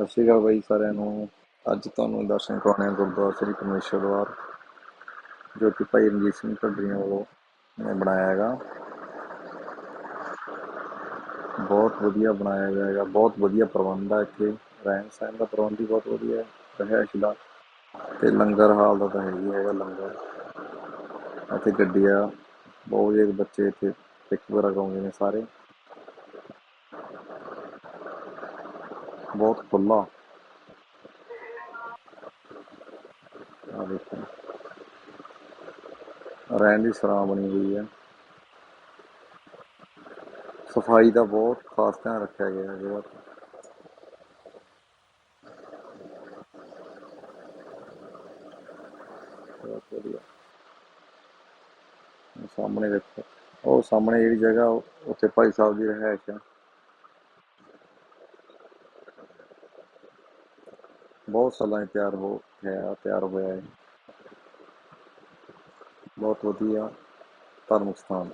ਸਤਿ ਸ਼੍ਰੀ ਅਕਾਲ ਬਾਈ ਸਾਰਿਆਂ ਨੂੰ। ਅੱਜ ਤੁਹਾਨੂੰ ਦਰਸ਼ਨ ਕਰਾਉਣੇ ਆ ਗੁਰਦੁਆਰਾ ਸ੍ਰੀ ਕਮੇਸ਼ਵਰਵਾਰ ਜੋ ਕਿ ਭਾਈ ਰਣਜੀਤ ਸਿੰਘ ਢੱਡਰੀਆਂ ਵੱਲੋਂ ਨੇ ਬਣਾਇਆ ਹੈਗਾ। ਬਹੁਤ ਵਧੀਆ ਬਣਾਇਆ ਗਿਆ ਹੈਗਾ, ਬਹੁਤ ਵਧੀਆ ਪ੍ਰਬੰਧ ਹੈ ਇੱਥੇ। ਰਹਿਣ ਸਹਿਣ ਦਾ ਪ੍ਰਬੰਧ ਵੀ ਬਹੁਤ ਵਧੀਆ ਹੈ, ਰਹਿائش ਦਾ। ਤੇ ਲੰਗਰ ਹਾਲ ਦਾ ਤਾਂ ਹੈਗੀ ਹੈਗਾ ਲੰਗਰ। ਅਤੇ ਗੱਡੀਆਂ, ਬਹੁਤ ਜਿਹੜੇ ਬੱਚੇ ਇੱਥੇ ਪਿਕ ਵਗੈਰਾ ਕਰਾਉਂਦੇ ਨੇ ਸਾਰੇ। ਬਹੁਤ ਖੁੱਲਾ ਰਹਿਣ ਦੀ ਸਰਾਂ ਬਣੀ ਹੋਈ ਹੈ। ਸਫ਼ਾਈ ਦਾ ਬਹੁਤ ਖਾਸ ਧਿਆਨ ਰੱਖਿਆ ਗਿਆ ਹੈ ਜਿਹੜਾ ਸਾਹਮਣੇ ਦੇਖੋ। ਉਹ ਸਾਹਮਣੇ ਜਿਹੜੀ ਜਗ੍ਹਾ ਉੱਥੇ ਭਾਈ ਸਾਹਿਬ ਦੀ ਰਹਿائش ਹੈ। ਬਹੁਤ ਸਾਲਾਂ 'ਚ ਤਿਆਰ ਹੋ ਹੈ ਤਿਆਰ ਹੋਇਆ ਹੈ ਬਹੁਤ ਵਧੀਆ ਧਾਰਮਿਕ ਸਥਾਨ।